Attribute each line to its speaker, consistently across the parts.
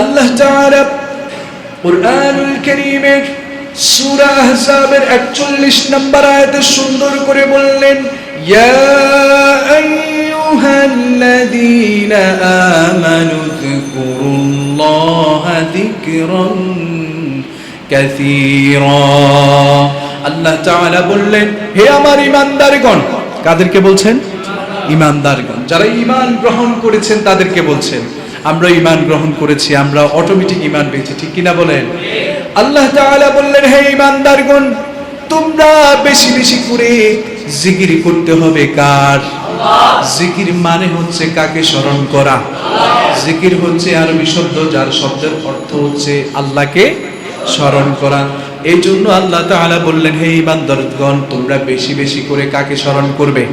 Speaker 1: আল্লাহ তাআলা কুরআনুল কারীমের সূরা আহজাবের 41 নম্বর আয়াতে সুন্দর করে বললেন, ইয়া আইয়ুহাল্লাযীনা আমানু যিকুরুল্লাহা যিকরান কাসীরা। আল্লাহ তাআলা বললেন, হে আমার ঈমানদারগণ, কাদেরকে বলছেন? ঈমানদারগণ। যারা ঈমান গ্রহণ করেছেন তাদেরকে বলছেন আমরা ইমান গ্রহণ করেছি, আমরা অটোমেটিক ইমান পেয়েছি, ঠিক কিনা বলেন? আল্লাহ তাআলা বললেন, হে ঈমানদারগণ, তোমরা বেশি বেশি করে জিকির করতে হবে কার? জিকির মানে হচ্ছে কাকে স্মরণ করা। জিকির হচ্ছে আরবি শব্দ, যার শব্দের অর্থ হচ্ছে আল্লাহকে স্মরণ করা। এই জন্য আল্লাহ তাআলা বললেন, হে ইমানদারগণ তোমরা বেশি বেশি করে কাকে স্মরণ করবে?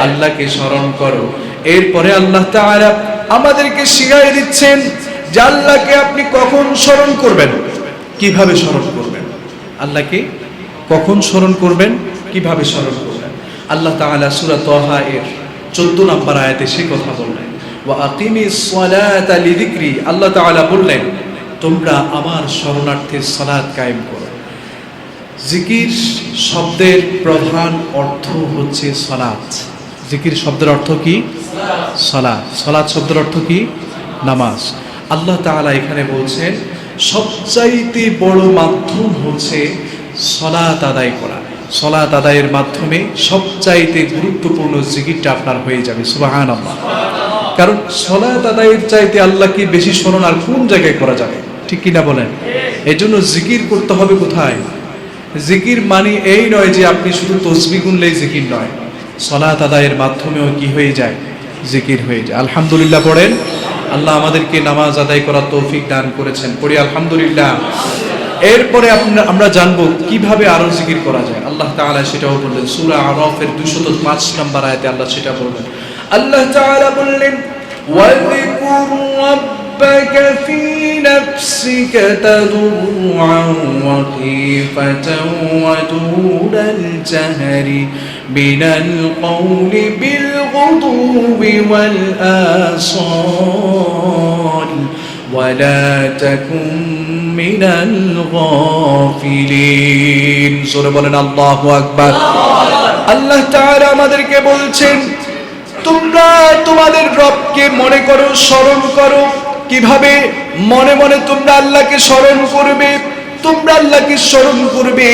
Speaker 1: আল্লাহকে স্মরণ করো। এরপরে আল্লাহ তাআলা আমাদেরকে শিখাই দিচ্ছেন যে আল্লাহকে আপনি কখন স্মরণ করবেন? কীভাবে স্মরণ করবেন? আল্লাহকে কখন স্মরণ করবেন? কীভাবে স্মরণ করবেন? আল্লাহ তাআলা সূরা তহা এর 14 নম্বর আয়াতে সে কথা বললেন। ওয়া আকিমিস সালাতা লিযিকরি। আল্লাহ তাআলা বললেন, তোমরা আমার শরণার্থে সালাত কায়েম করো। জিকির শব্দের প্রধান অর্থ হচ্ছে সালাত। জিকির শব্দের অর্থ কি? সালাত সালাত শব্দের অর্থ কি? নামাজ। আল্লাহ তাআলা এখানে বলছেন, সবচাইতে বড় মাধ্যম হচ্ছে সলাত আদায় করা। সলাত আদায়ের মাধ্যমে সবচাইতে গুরুত্বপূর্ণ জিকিরটা আপনার হয়ে যাবে সুবাহান আল্লাহ কারণ সলাত আদায়ের চাইতে আল্লাহকে বেশি স্মরণ আর কোন জায়গায় করা যাবে? ঠিক কিনা বলেন? এই জন্য জিকির করতে হবে কোথায়? জিকির মানে এই নয় যে আপনি শুধু তসবি গুনলেই জিকির নয়। সলাত আদায়ের মাধ্যমেও কি হয়ে যায়? জিকির হয়ে যায়। আলহামদুলিল্লাহ পড়েন। আল্লাহ আমাদেরকে নামাজ আদায় করার তৌফিক দান করেছেন। পড়ি আলহামদুলিল্লাহ। এরপরে আমরা আমরা জানব কীভাবে আরও জিকির করা যায়। আল্লাহ তাআলা সেটাও বললেন, সূরা আরাফের 205 নম্বর আয়াতে আল্লাহ সেটা বললেন। আল্লাহ তাআলা বললেন, ওয়াযকুর রাব্বাকা ফি নাফসিকা তাদুআন ওয়া খীফাতান ওয়া দুনাল জাহরি। মিনাল কওলি বিল গুদুবি ওয়াল আসাল ولا تكن من الغافلين সূরা বলেন আল্লাহু আকবার আল্লাহ তাআলা আমাদেরকে বলছেন তোমরা তোমাদের রবকে মনে করো স্মরণ করো কিভাবে মনে মনে তোমরা আল্লাহকে স্মরণ করবে তোমরা আল্লাহকে স্মরণ করবে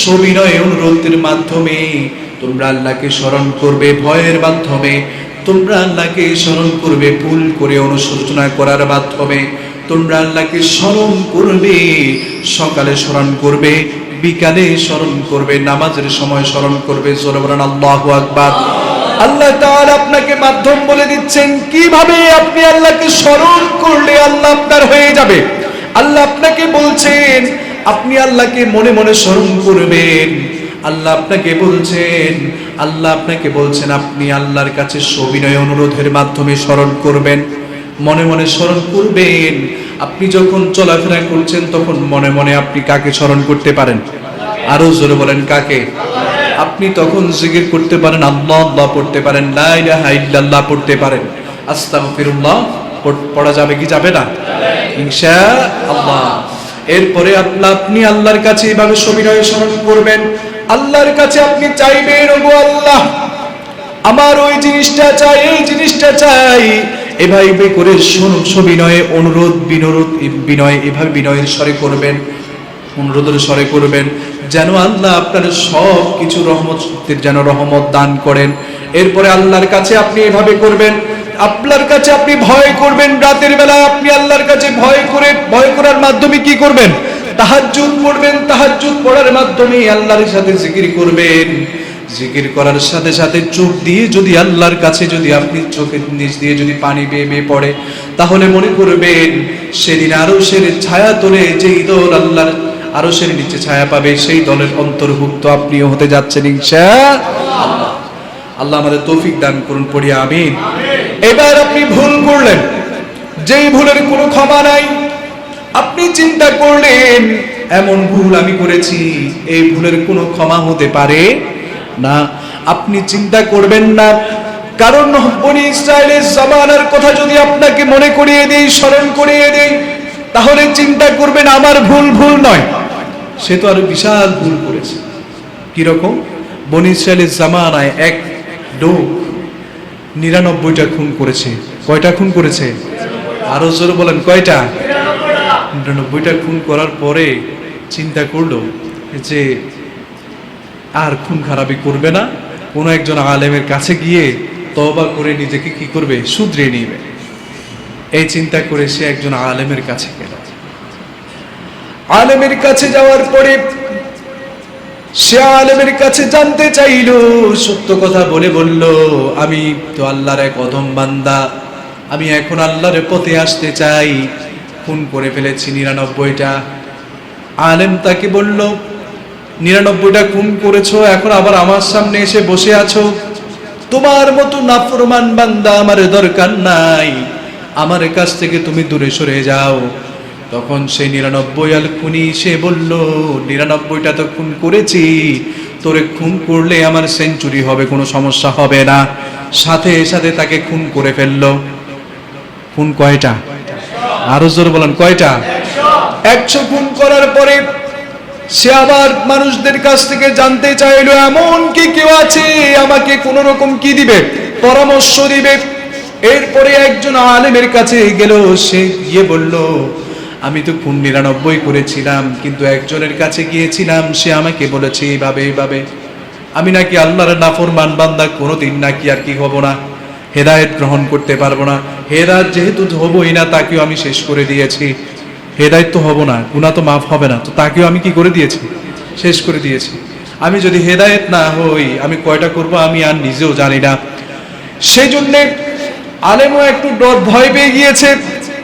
Speaker 1: সবিনয় অনুরোধের মাধ্যমে তোমরা আল্লাহকে স্মরণ করবে ভয়ের মাধ্যমে। তোমরা আল্লাহকে স্মরণ করবে, ভুল করে অনুশোচনা করার মাধ্যমে। তোমরা আল্লাহকে স্মরণ করবে, সকালে স্মরণ করবে, বিকালে স্মরণ করবে, নামাজের সময় স্মরণ করবে। আল্লাহু আল্লাহ তাআলা আপনাকে মাধ্যম বলে দিচ্ছেন, কীভাবে আপনি আল্লাহকে স্মরণ করলে আল্লাহ আপনার হয়ে যাবে? আল্লাহ আপনাকে বলছেন, আপনি আল্লাহকে মনে মনে স্মরণ করবেন। আল্লাহ আপনাকে বলছেন, আল্লাহ আপনাকে বলছেন, আপনি আল্লাহর কাছে সবিনয় অনুরোধের মাধ্যমে স্মরণ করবেন, মনে মনে স্মরণ করবেন। আপনি যখন চলাফেরা করছেন, তখন মনে মনে আপনি কাকে স্মরণ করতে পারেন? আরও জোরে বলেন, কাকে? আপনি তখন জিকির করতে পারেন, আল্লাহ আল্লাহ পড়তে পারেন, লা ইলাহা ইল্লাল্লাহ পড়তে পারেন। আস্তাগফিরুল্লাহ, পড়া যাবে কি যাবে না? ইনশা আল্লাহ। এরপরে আপনি আল্লাহর কাছে এভাবে সবিনয় স্মরণ করবেন। আল্লাহর কাছে আপনি চাইবেন, ওগো আল্লাহ, আমার ওই জিনিসটা চাই, এই জিনিসটা চাই। এভাবে করে সবিনয়ে অনুরোধ, বিনোরোধ, বিনয়, এভাবে বিনয়ের স্বরে করবেন, অনুরোধের স্বরে করবেন, যেন আল্লাহ আপনার সব কিছু রহমত যেন রহমত দান করেন। এরপরে আল্লাহর কাছে আপনি এভাবে করবেন আপনার কাছে আপনি ভয় করবেন, রাতের বেলা আপনি আল্লাহর কাছে ভয় করে, ভয় করার মাধ্যমে কি করবেন? তাহাজ্জুদ পড়বেন, তাহাজ্জুদ পড়ার মাধ্যমে আল্লাহর সাথে জিকির করবেন। জিকির করার সাথে সাথে চোখ দিয়ে যদি আল্লাহর কাছে যদি আপনি চোখের নিচ দিয়ে যদি পানি বেয়ে বেয়ে পড়ে, তাহলে মনে করবেন, সেদিন আরও সে ছায়া তোলে যেই দল আল্লাহর আরও সে নিচে ছায়া পাবে, সেই দলের অন্তর্ভুক্ত আপনিও হতে যাচ্ছেন ইনশা আল্লাহ। আল্লাহ আমাদের তৌফিক দান করুন, পড়ি আমিন। এবার আপনি ভুল করলেন। যেই ভুলের কোনো ক্ষমা নাই, আপনি চিন্তা করলেন, এমন ভুল আমি করেছি, এই ভুলের কোনো ক্ষমা হতে পারে না। আপনি চিন্তা করবেন না, কারণ বনি ইসরায়েলের জামানার কথা যদি আপনাকে মনে করিয়ে দেই, স্মরণ করিয়ে দেই, তাহলে চিন্তা করবেন, আমার ভুল ভুল নয়। সে তো আরও বিশাল ভুল করেছে। কীরকম? বনি ইসরায়েলের জামানায় এক লোক নিরানব্বইটা খুন করেছে। কয়টা খুন করেছে? আরও জোরে বলেন, কয়টা? নিরানব্বইটা খুন করার পরে চিন্তা করল যে আর খুন খারাপি করবে না। কোনো একজন আলেমের কাছে গিয়ে তবা করে নিজেকে কি করবে? শুধরে নিবে। এই চিন্তা করে সে একজন আলেমের কাছে গেল। আলেমের কাছে যাওয়ার পরে সে আলেমের কাছে জানতে চাইল, সত্য কথা বলে বলল, আমি তো আল্লাহর এক অধম বান্দা। আমি এখন আল্লাহর পথে আসতে চাই। খুন করে ফেলেছি নিরানব্বইটা। আলেম তাকে বলল, নিরানব্বইটা খুন করেছ, এখন আবার আমার সামনে এসে বসে আছো। তোমার মতো নাফরমান বান্দা আমার দরকার নাই। আমার কাছ থেকে তুমি দূরে সরে যাও। তখন সে নিরানব্বই আল খুনি, সে বলল, নিরানব্বইটা তো খুন করেছি, তোরে খুন করলে আমার সেঞ্চুরি হবে, কোনো সমস্যা হবে না। সাথে সাথে তাকে খুন করে ফেলল। খুন কয়টা? আরও জোর বলেন, কয়টা? একশো খুন করার পরে সে আবার মানুষদের কাছ থেকে জানতে চাইলো, এমন কি কেউ আছে? আমাকে কোন রকম কি দিবে? পরামর্শ দিবে? এরপরে একজন আলেমের কাছে গেল, সে গিয়ে বলল আমি তো খুন নিরানব্বই করেছিলাম, কিন্তু একজনের কাছে গিয়েছিলাম, সে আমাকে বলেছে, এইভাবে এইভাবে। আমি নাকি আল্লাহর নাফরমান বান্দা, কোনোদিন নাকি আর কি হব না। হেদায়েত গ্রহণ করতে পারব না। হেদায়েত যেহেতু হবই না, তাকেও আমি শেষ করে দিয়েছি। হেদায়েত তো হব না গুণা তো মাফ হবে না। তো তাকেও আমি কি করে দিয়েছি? শেষ করে দিয়েছি। আমি যদি হেদায়েত না হই, আমি কয়টা করব আমি আর নিজেও জানি না। সেই জন্যে আলেমও একটু ডর ভয় পেয়ে গিয়েছে।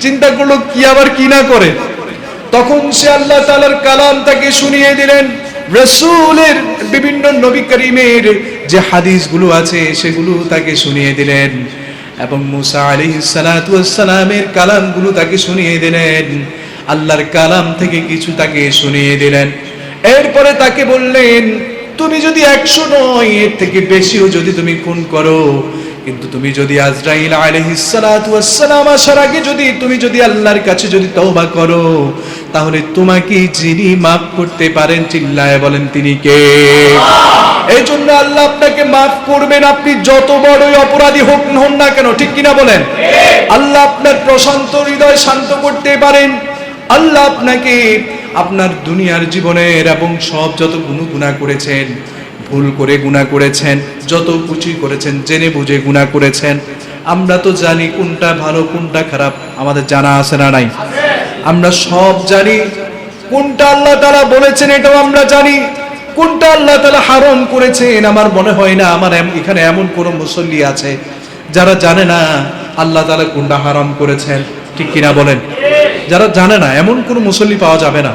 Speaker 1: চিন্তা করল, কি আবার কি না করে? তখন সে আল্লাহ তালার কালাম তাকে শুনিয়ে দিলেন, রসুলের বিভিন্ন নবী করিমের যে হাদিসগুলো আছে, সেগুলো তাকে শুনিয়ে দিলেন এবং মুসা আলী সালামের কালামগুলো তাকে শুনিয়ে দিলেন। আল্লাহর কালাম থেকে কিছু তাকে শুনিয়ে দিলেন। এরপরে তাকে বললেন, তুমি যদি একশো নয়, এর থেকে বেশিও যদি তুমি খুন করো কিন্তু তুমি যদি আজরাইল আলহিসালাম আসার আগে যদি, তুমি যদি আল্লাহর কাছে যদি তওবা করো, তাহলে তোমাকে যিনি মাফ করতে পারেন চিল্লায় বলেন তিনি কে? এই জন্য আল্লাহ আপনাকে মাফ করবেন, আপনি যত বড়ই অপরাধী হোক হন না কেন, ঠিক কিনা বলেন? আল্লাহ আপনার প্রশান্ত হৃদয় শান্ত করতে পারেন। আল্লাহ আপনাকে আপনার দুনিয়ার জীবনের এবং সব যত গুণু গুণা করেছেন ভুল করে গুণা করেছেন, যত কুচি করেছেন, জেনে বুঝে গুণা করেছেন। আমরা তো জানি কোনটা ভালো, কোনটা খারাপ, আমাদের জানা আছে না নাই। আমরা সব জানি কোনটা আল্লাহ তারা বলেছেন, এটাও আমরা জানি। কোনটা আল্লাহ তালা হারম করেছেন, আমার মনে হয় না, আমার এখানে এমন কোন মুসল্লি আছে যারা জানে না আল্লাহ তালা কোনটা হারাম করেছেন। ঠিক কিনা বলেন? যারা জানে না, এমন কোনো মুসল্লি পাওয়া যাবে না।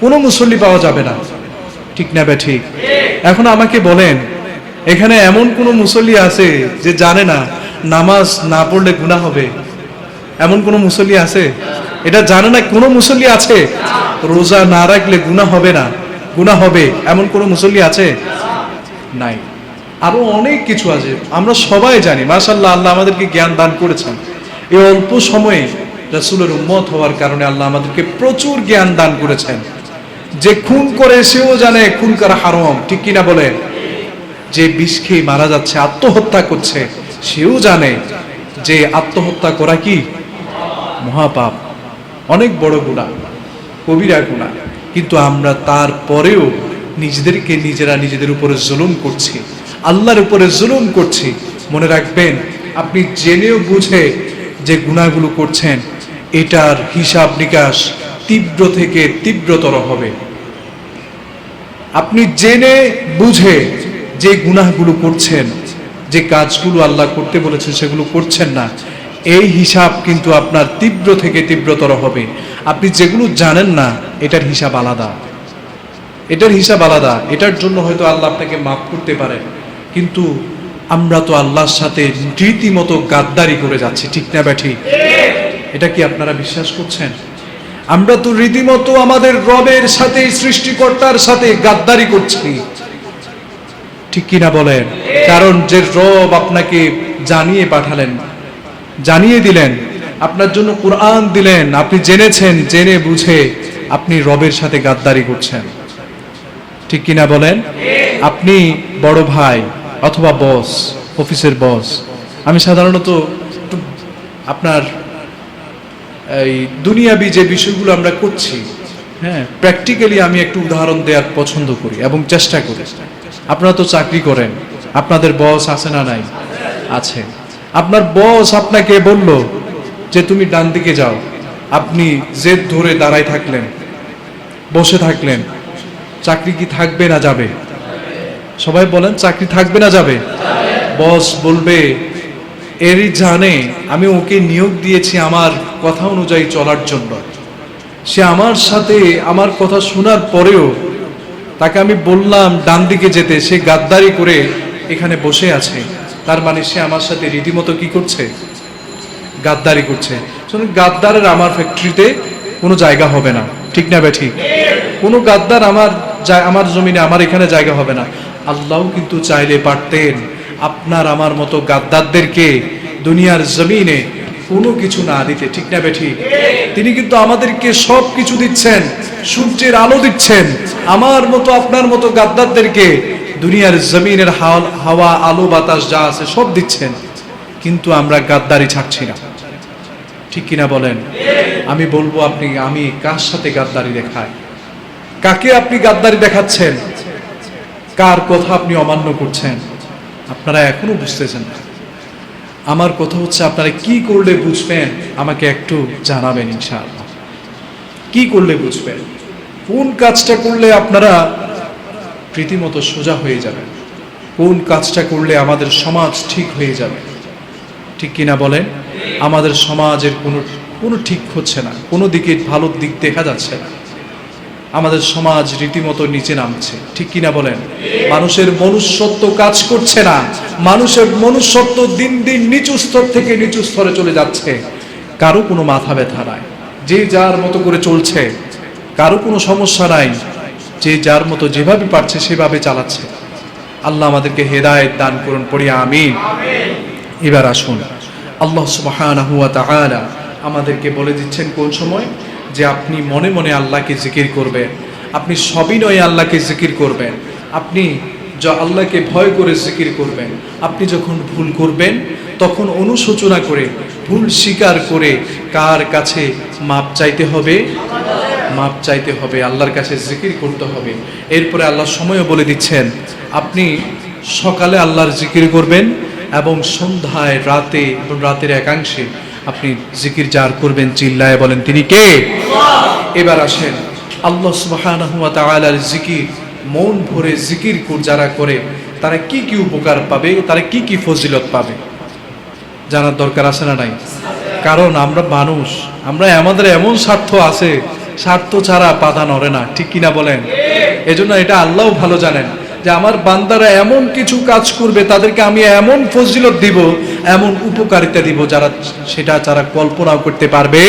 Speaker 1: কোনো মুসল্লি পাওয়া যাবে না। ঠিক না বে ঠিক? এখন আমাকে বলেন, এখানে এমন কোনো মুসল্লি আছে যে জানে না নামাজ না পড়লে গুনাহ হবে? এমন কোনো মুসল্লি আছে? এটা জানে না কোনো মুসল্লি আছে? রোজা না রাখলে গুনাহ হবে না। গুনাহ হবে। এমন কোনো মুসল্লি আছে? নাই। আরও অনেক কিছু আছে। আমরা সবাই জানি মাশাল্লাহ আল্লাহ আমাদেরকে জ্ঞান দান করেছেন। এই অল্প সময়ে রাসূলের উম্মত হওয়ার কারণে আল্লাহ আমাদেরকে প্রচুর জ্ঞান দান করেছেন। যে খুন করে সেও জানে খুন করা হারম, ঠিক কিনা বলেন? যে বিষ খেয়ে মারা যাচ্ছে, আত্মহত্যা করছে, সেও জানে যে আত্মহত্যা করা কি? মহাপাপ। অনেক বড় গুণা, কবিরা গুণা। কিন্তু আমরা তারপরেও নিজেদেরকে নিজেরা নিজেদের উপরে জুলুম করছি, আল্লাহর উপরে জুলুম করছি। মনে রাখবেন, আপনি জেনেও বুঝে যে গুণাগুলো করছেন, এটার হিসাব নিকাশ তীব্র থেকে তীব্রতর হবে। আপনি জেনে বুঝে যে গুনাহগুলো করছেন, যে কাজগুলো আল্লাহ করতে বলেছেন সেগুলো করছেন না, এই হিসাব কিন্তু আপনার তীব্র থেকে তীব্রতর হবে। আপনি যেগুলো জানেন না, এটার হিসাব আলাদা। এটার হিসাব আলাদা। এটার জন্য হয়তো আল্লাহ আপনাকে মাফ করতে পারে কিন্তু আমরা তো আল্লাহর সাথে রীতিমতো গাদ্দারি করে যাচ্ছি, ঠিক না ব্যাঠি? এটা কি আপনারা বিশ্বাস করছেন? আমরা তো রীতিমতো আমাদের রবের সাথে, সৃষ্টিকর্তার সাথে গাদ্দারি করছি। ঠিক কিনা বলেন? কারণ যে রব আপনাকে জানিয়ে পাঠালেন, জানিয়ে দিলেন, আপনার জন্য কোরআন দিলেন, আপনি জেনেছেন, জেনে বুঝে আপনি রবের সাথে গাদ্দারি করছেন। ঠিক কিনা বলেন? আপনি বড় ভাই অথবা বস, অফিসের বস। আমি সাধারণত আপনার এই দুনিয়াবি যে বিষয়গুলো আমরা করছি হ্যাঁ প্র্যাকটিক্যালি আমি একটু উদাহরণ দেওয়ার পছন্দ করি এবং চেষ্টা করি। আপনারা তো চাকরি করেন, আপনাদের বস আছে না নাই? আছে। আপনার বস আপনাকে বলল যে তুমি ডান দিকে যাও, আপনি জেদ ধরে দাঁড়ায় থাকলেন, বসে থাকলেন, চাকরি কি থাকবে না যাবে? সবাই বলেন, চাকরি থাকবে না যাবে? বস বলবে, এরই জানে আমি ওকে নিয়োগ দিয়েছি আমার কথা অনুযায়ী চলার জন্য। সে আমার সাথে আমার কথা শোনার পরেও তাকে আমি বললাম, ডান দিকে যেতে। সে গাদ্দারি করে এখানে বসে আছে। তার মানে সে আমার সাথে রীতিমতো কি করছে? গাদ্দারি করছে। গাদ্দারের আমার ফ্যাক্টরিতে কোনো জায়গা হবে না। ঠিক না বে ঠিক? কোনো গাদ্দার আমার আমার জমিনে, আমার এখানে জায়গা হবে না। আল্লাহও কিন্তু চাইলে পারতেন আপনার আমার মতো গাদ্দারদেরকে দুনিয়ার জমিনে কোনো কিছু না দিতে, ঠিক না বে ঠিক তিনি কিন্তু আমাদেরকে সব কিছু দিচ্ছেন, সূর্যের আলো দিচ্ছেন। আমার মতো, আপনার মতো গাদ্দারদেরকে দুনিয়ার জমিনের হাওয়া, আলো, বাতাস যা আছে সব দিচ্ছেন। কিন্তু আমরা গাদ্দারি ছাড়ছি না। ঠিক কিনা বলেন? আমি বলব আপনি, আমি কার সাথে গাদ্দারি দেখাই? কাকে আপনি গাদ্দারি দেখাচ্ছেন? কার কথা আপনি অমান্য করছেন? আপনারা এখনও বুঝতেছেন না। আমার কথা হচ্ছে, আপনারা কি করলে বুঝবেন? আমাকে একটু জানাবেন ইনশাআল্লাহ। কি করলে বুঝবেন? কোন কাজটা করলে আপনারা রীতিমতো সোজা হয়ে যাবেন? কোন কাজটা করলে আমাদের সমাজ ঠিক হয়ে যাবে? ঠিক কিনা বলেন? আমাদের সমাজের কোনো কোনো ঠিক হচ্ছে না। কোনো দিকে ভালো দিক দেখা যাচ্ছে না। আমাদের সমাজ রীতিমতো নিচে নামছে। ঠিক কিনা বলেন? মানুষের মনুষ্যত্ব কাজ করছে না। মানুষের মনুষ্যত্ব দিন দিন নিচু স্তর থেকে নিচু স্তরে চলে যাচ্ছে। কারও কোনো মাথা ব্যথা নাই। যে যার মতো করে চলছে, কারও কোনো সমস্যা নাই। যে যার মতো যেভাবে পারছে, সেভাবে চালাচ্ছে। আল্লাহ আমাদেরকে হেদায়েত দান করুন, পড়ি আমি এবার আসুন। আল্লাহ তাআলা আমাদেরকে বলে দিচ্ছেন কোন সময়? যে আপনি মনে মনে আল্লাহকে জিকির করবেন, আপনি সবই নয় আল্লাহকে জিকির করবেন, আপনি য আল্লাহকে ভয় করে জিকির করবেন, আপনি যখন ভুল করবেন, তখন অনুশোচনা করে, ভুল স্বীকার করে কার কাছে মাপ চাইতে হবে? মাপ চাইতে হবে, আল্লাহর কাছে জিকির করতে হবে। এরপরে আল্লাহ সময়ও বলে দিচ্ছেন, আপনি সকালে আল্লাহর জিকির করবেন এবং সন্ধ্যায় রাতে রাতের একাংশে আপনি জিকির যার করবেন চিল্লায় বলেন তিনি কে? এবার আসেন। আল্লাহ তাআলার জিকির মন ভরে জিকির কর যারা করে তারা কি কি উপকার পাবে তারা কি কি ফজিলত পাবে? জানার দরকার আছে না নাই? কারণ আমরা মানুষ আমরা আমাদের এমন স্বার্থ আছে স্বার্থ ছাড়া পাতা নড়ে না ঠিক কিনা বলেন? এজন্য এটা আল্লাহ ভালো জানেন। যে আমার বান্দারা এমন কিছু কাজ করবে, তাদেরকে আমি এমন ফজিলত দিব, এমন উপকারিতা দিব যারা সেটা যারা কল্পনাও করতে পারবে।